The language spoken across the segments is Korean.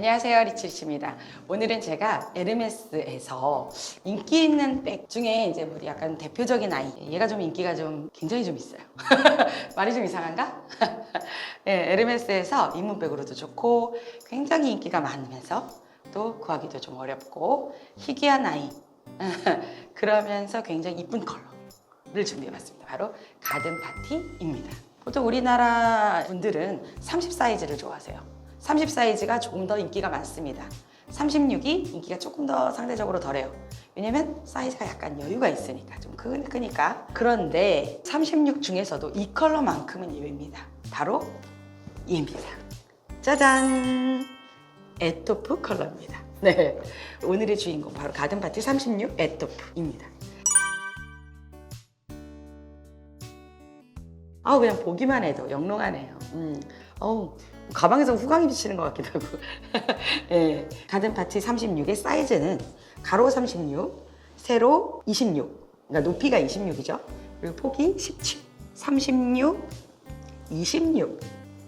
안녕하세요 리치리치입니다. 오늘은 제가 에르메스에서 인기 있는 백 중에 이제 뭐 약간 대표적인 아이 얘가 좀 인기가 좀 굉장히 좀 있어요. 말이 좀 이상한가? 네, 에르메스에서 입문백으로도 좋고 굉장히 인기가 많으면서 또 구하기도 좀 어렵고 희귀한 아이 그러면서 굉장히 이쁜 컬러를 준비해봤습니다. 바로 가든 파티입니다. 보통 우리나라 분들은 30 사이즈를 좋아하세요. 30 사이즈가 조금 더 인기가 많습니다. 36이 인기가 조금 더 상대적으로 덜해요. 왜냐면 사이즈가 약간 여유가 있으니까 좀 크, 크니까. 그런데 36 중에서도 이 컬러만큼은 예외입니다. 바로 얘입니다. 짜잔! 에토프 컬러입니다. 네. 오늘의 주인공 바로 가든파티 36 에토프입니다. 아 그냥 보기만 해도 영롱하네요. 음. 어우, 가방에서 후광이 비치는 것 같기도 하고. 예. 가든 파티 36의 사이즈는 가로 36, 세로 26. 그러니까 높이가 26이죠. 그리고 폭이 17, 36, 26,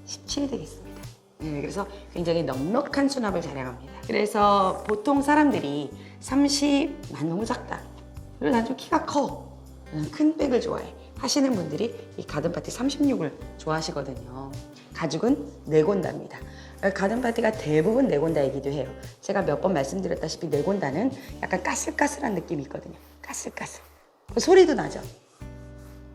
17이 되겠습니다. 예, 그래서 굉장히 넉넉한 수납을 자랑합니다. 그래서 보통 사람들이 30, 난 너무 작다. 그리고 난 좀 키가 커. 큰 백을 좋아해. 하시는 분들이 이 가든 파티 36을 좋아하시거든요. 가죽은 네곤다입니다. 가든파티가 대부분 네곤다이기도 해요. 제가 몇 번 말씀드렸다시피 네곤다는 약간 까슬까슬한 느낌이 있거든요. 까슬까슬. 그 소리도 나죠.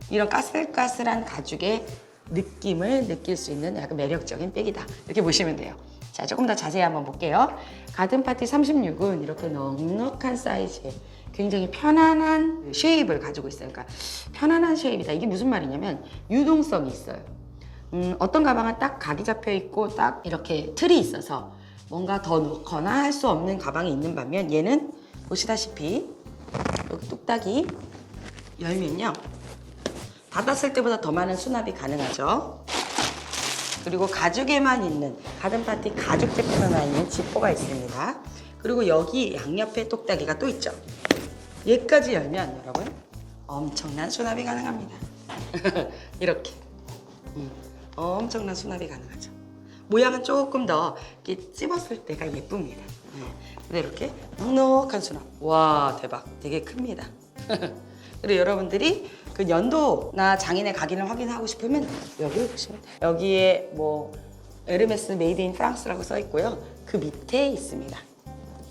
이런 까슬까슬한 가죽의 느낌을 느낄 수 있는 약간 매력적인 백이다. 이렇게 보시면 돼요. 자, 조금 더 자세히 한번 볼게요. 가든파티 36은 이렇게 넉넉한 사이즈에 굉장히 편안한 쉐입을 가지고 있어요. 그러니까 편안한 쉐입이다. 이게 무슨 말이냐면 유동성이 있어요. 음, 어떤 가방은 딱 각이 잡혀 있고 딱 이렇게 틀이 있어서 뭔가 더 넣거나 할 수 없는 가방이 있는 반면 얘는 보시다시피 여기 뚝딱이 열면요. 닫았을 때보다 더 많은 수납이 가능하죠. 그리고 가죽에만 있는 가든파티 가죽 제품에만 있는 지퍼가 있습니다. 그리고 여기 양옆에 똑딱이가 또 있죠. 얘까지 열면 여러분 엄청난 수납이 가능합니다. 이렇게 음, 엄청난 수납이 가능하죠. 모양은 조금 더 이렇게 찝었을 때가 예쁩니다. 네. 이렇게 넉넉한 수납. 와 대박, 되게 큽니다. 그리고 여러분들이 그 연도나 장인의 각인을 확인하고 싶으면 여기를 보시면 돼요. 여기에 뭐 에르메스 메이드 인 프랑스라고 써 있고요. 그 밑에 있습니다.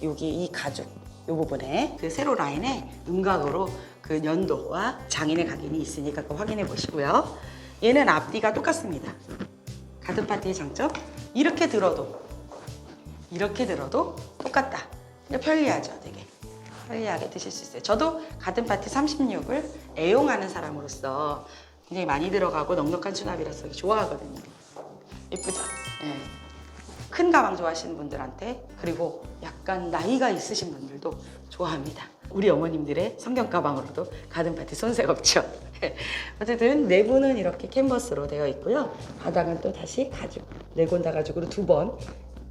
여기 이 가죽 이 부분에 그 세로 라인에 음각으로 그 연도와 장인의 각인이 있으니까 그거 확인해 보시고요. 얘는 앞뒤가 똑같습니다. 가든 파티의 장점 이렇게 들어도 이렇게 들어도 똑같다. 근데 편리하죠, 되게. 편리하게 드실 수 있어요. 저도 가든 파티 36을 애용하는 사람으로서 굉장히 많이 들어가고 넉넉한 수납이라서 좋아하거든요. 예쁘죠? 예. 큰 가방 좋아하시는 분들한테 그리고 약간 나이가 있으신 분들도 좋아합니다. 우리 어머님들의 성경 가방으로도 가든 파티 손색 없죠. 어쨌든 내부는 이렇게 캔버스로 되어 있고요. 바닥은 또 다시 가죽, 네곤다 가죽으로 두 번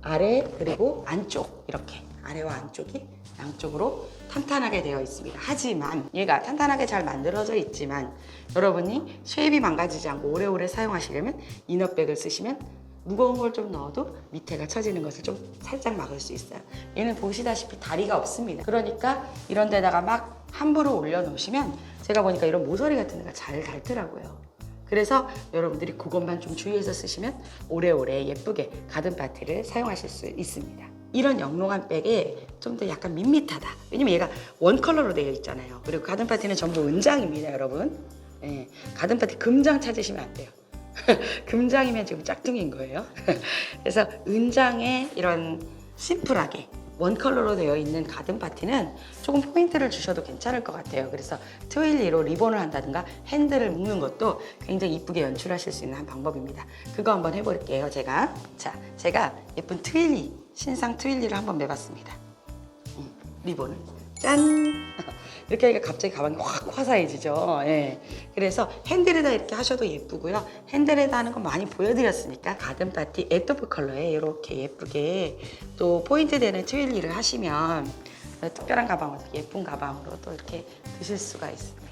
아래 그리고 안쪽 이렇게 아래와 안쪽이 양쪽으로 탄탄하게 되어 있습니다. 하지만 얘가 탄탄하게 잘 만들어져 있지만 여러분이 쉐입이 망가지지 않고 오래오래 사용하시려면 이너백을 쓰시면 무거운 걸 좀 넣어도 밑에가 처지는 것을 좀 살짝 막을 수 있어요. 얘는 보시다시피 다리가 없습니다. 그러니까 이런 데다가 막 함부로 올려놓으시면 제가 보니까 이런 모서리 같은 데가 잘 닳더라고요. 그래서 여러분들이 그것만 좀 주의해서 쓰시면 오래오래 예쁘게 가든 파티를 사용하실 수 있습니다. 이런 영롱한 백에 좀더 약간 밋밋하다. 왜냐면 얘가 원 컬러로 되어 있잖아요. 그리고 가든 파티는 전부 은장입니다, 여러분. 예, 가든 파티 금장 찾으시면 안 돼요. 금장이면 지금 짝퉁인 거예요. 그래서 은장에 이런 심플하게 원 컬러로 되어 있는 가든 파티는 조금 포인트를 주셔도 괜찮을 것 같아요. 그래서 트윌리로 리본을 한다든가 핸들을 묶는 것도 굉장히 이쁘게 연출하실 수 있는 한 방법입니다. 그거 한번 해볼게요, 제가. 자, 제가 예쁜 트윌리, 신상 트윌리를 한번 매봤습니다. 음, 리본을. 짠! 이렇게 하니까 갑자기 가방이 확 화사해지죠. 예. 그래서 핸들에다 이렇게 하셔도 예쁘고요. 핸들에다 하는 거 많이 보여드렸으니까 가든 파티 에토프 컬러에 이렇게 예쁘게 또 포인트 되는 트윌리를 하시면 특별한 가방으로 예쁜 가방으로 또 이렇게 드실 수가 있습니다.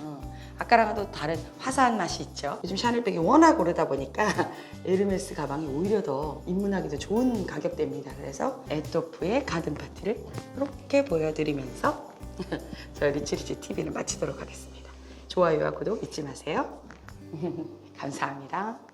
어. 아까랑은 또 다른 화사한 맛이 있죠. 요즘 샤넬백이 워낙 오르다 보니까 에르메스 가방이 오히려 더 입문하기도 좋은 가격대입니다. 그래서 에토프의 가든 파티를 이렇게 보여드리면서 저희 리치리치 TV는 마치도록 하겠습니다. 좋아요와 구독 잊지 마세요. 감사합니다.